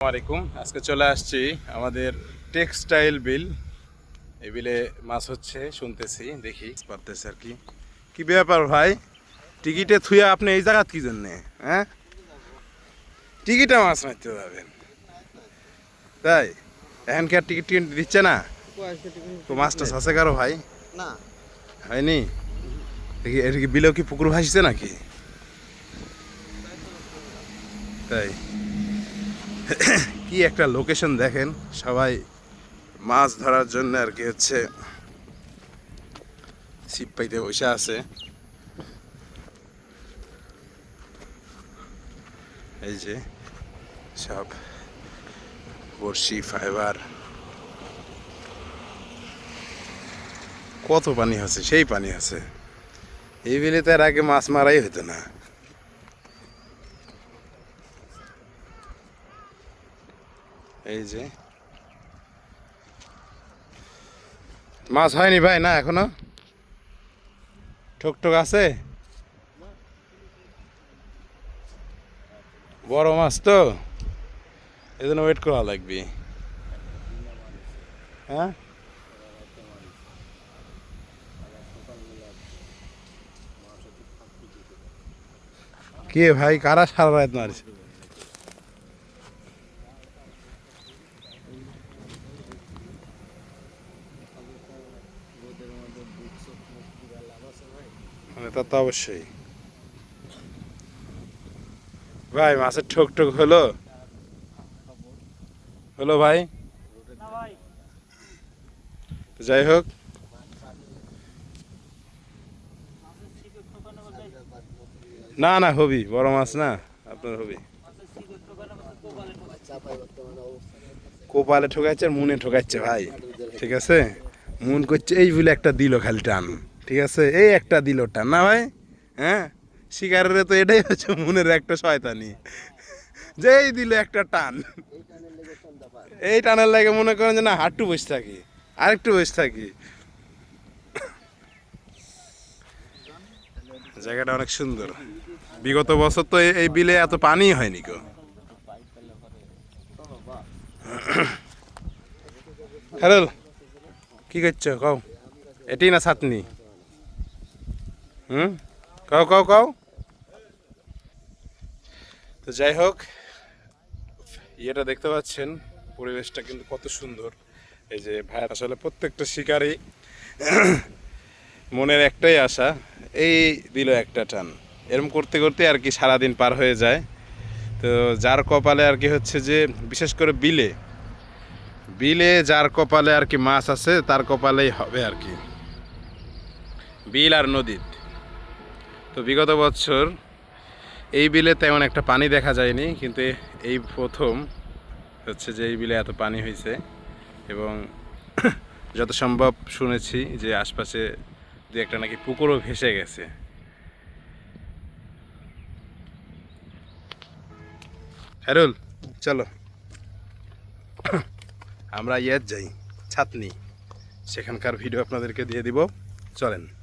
আলাইকুম। আজকে চলে আসছি আমাদের টেক্সটাইল বিল। এই বিলে মাছ হচ্ছে শুনতেছি দেখি। পারতেছে আর কি। কি ব্যাপার ভাই? টিকিটে থুয়ে আপনি এই জায়গা কি জন্যে? হ্যাঁ? টিকিটে মাছ মারতে যাবেন। তাই? এখন কি আর টিকিট টিকিট দিচ্ছে না? তো মাছটা আছে কারও ভাই? না। হয়নি? দেখি এটা কি বিলেও কি পুকুর ভাসছে নাকি? তাই। কি একটা লোকেশন দেখেন, সবাই মাছ ধরার জন্য আর কি হচ্ছে ছিপ পাইতে বসে আছে। এই যে সব বড়শি ফাইবার কত পানি আছে? সেই পানি আছে। এই বিলেতে আর আগে মাছ মারাই হতো না। এই যে। মাছ হয়নি ভাই, না এখনও? ঠোক ঠোক আছে? বড় মাছ তো? এই জন্য ওয়েট করা লাগবে। হ্যাঁ? কে ভাই, কারা সারা রাত মারছে? মানে তা তো অবশ্যই। ভাই, মাছের ঠোক ঠোক হলো? হলো ভাই? যাই হোক। না না, হবি, বড় মাছ না, আপনার হবি। কোপালে ঠোকাচ্ছে আর মুনে ঠোকাচ্ছে ভাই, ঠিক আছে? মুন করছে, এই বলে একটা দিল খালি টান। ঠিক আছে? এই একটা দিল টান না ভাই? হ্যাঁ? শিকারের তো এটাই হচ্ছে মনের একটা শয়তানি। যেই দিল একটা টান। এই টানের লাগে মনে করেন যে না হাঁটু বসে থাকি, আরেকটু বসে থাকি। জায়গাটা অনেক সুন্দর। বিগত বছর তো এই- বিলে এত পানি হয়নি কো হ্যালো কি করছ? কও। এটি না ছাতনি? হুম? কও কও কও। তো যাই হোক, ইয়েটা দেখতে পাচ্ছেন, পরিবেশটা কিন্তু কত সুন্দর। এই যে ভাই, আসলে প্রত্যেকটা শিকারই মনের একটাই আশা, এই দিল একটা টান। এরম করতে করতে আর কি সারাদিন পার হয়ে যায়। তো যার কপালে আর কি হচ্ছে যে, বিশেষ করে বিলে বিলে যার কপালে আর কি মাছ আছে, তার কপালেই হবে আর কি। বিল আর নদীত তো বিগত বছর এই বিলে তেমন একটা পানি দেখা যায়নি, কিন্তু এই প্রথম হচ্ছে যে এই বিলে এত পানি হয়েছে এবং যত সম্ভব শুনেছি যে আশপাশে দু একটা নাকি পুকুরও ভেসে গেছে। হ্যারুল, চলো। আমরা ইয়েত যাই, ছাতনি। সেখানকার ভিডিও আপনাদেরকে দিয়ে দিব। চলেন।